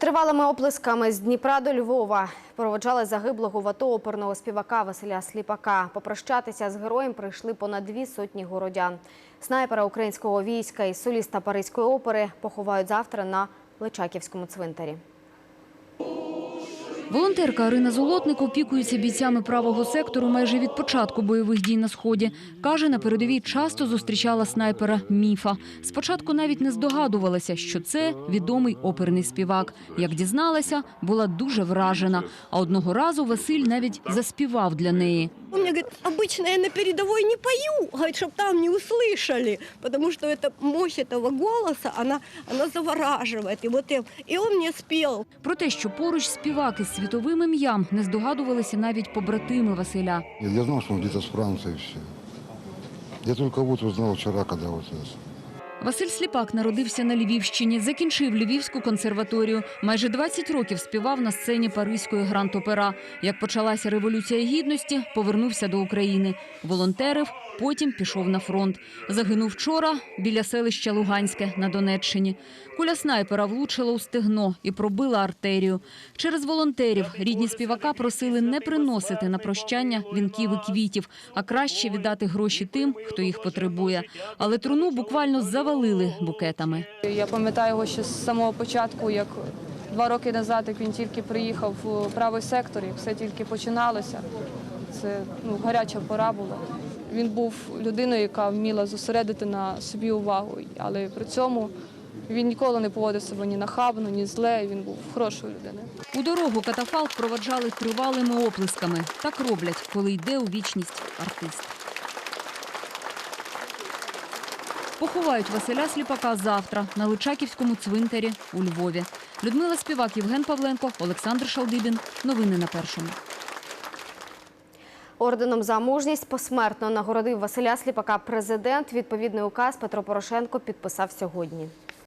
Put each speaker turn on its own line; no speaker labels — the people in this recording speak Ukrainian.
Тривалими оплесками з Дніпра до Львова проводжали загиблого в АТО оперного співака Василя Сліпака. Попрощатися з героєм прийшли понад дві сотні городян. Снайпера українського війська і соліста Паризької опери поховають завтра на Личаківському цвинтарі.
Волонтерка Арина Золотник опікується бійцями правого сектору майже від початку бойових дій на сході. Каже, на передовій часто зустрічала снайпера Міфа. Спочатку навіть не здогадувалася, що це відомий оперний співак. Як дізналася, була дуже вражена. А одного разу Василь навіть заспівав для неї.
Он мне говорит, обычно я на передовой не пою, говорит, чтобы там не услышали, потому что это мощь этого голоса, она, она завораживает. И, вот я- и он мне спел.
Про те, що поруч співаки з світовим ім'ям не здогадувалися навіть побратими Василя.
Нет, Я знал, что он где-то с Францией все. Я только вот узнал вчера, когда вот это.
Василь Сліпак народився на Львівщині, закінчив Львівську консерваторію. Майже 20 років співав на сцені Паризької гранд-опера. Як почалася революція гідності, повернувся до України. Волонтерив, потім пішов на фронт. Загинув вчора біля селища Луганське на Донеччині. Куля снайпера влучила у стегно і пробила артерію. Через волонтерів рідні співака просили не приносити на прощання вінків і квітів, а краще віддати гроші тим, хто їх потребує. Але труну буквально завалили букетами.
Я пам'ятаю його ще з самого початку, як два роки назад, як він тільки приїхав у правий сектор, як все тільки починалося. Це ну, гаряча пора була. Він був людиною, яка вміла зосередити на собі увагу, але при цьому він ніколи не поводив себе ні нахабно, ні зле. Він був хорошою людиною.
У дорогу катафалк проваджали тривалими оплесками. Так роблять, коли йде у вічність артист. Поховають Василя Сліпака завтра на Личаківському цвинтарі у Львові. Людмила Співак, Євген Павленко, Олександр Шалдибін. Новини на першому.
Орденом за мужність посмертно нагородив Василя Сліпака президент. Відповідний указ Петро Порошенко підписав сьогодні.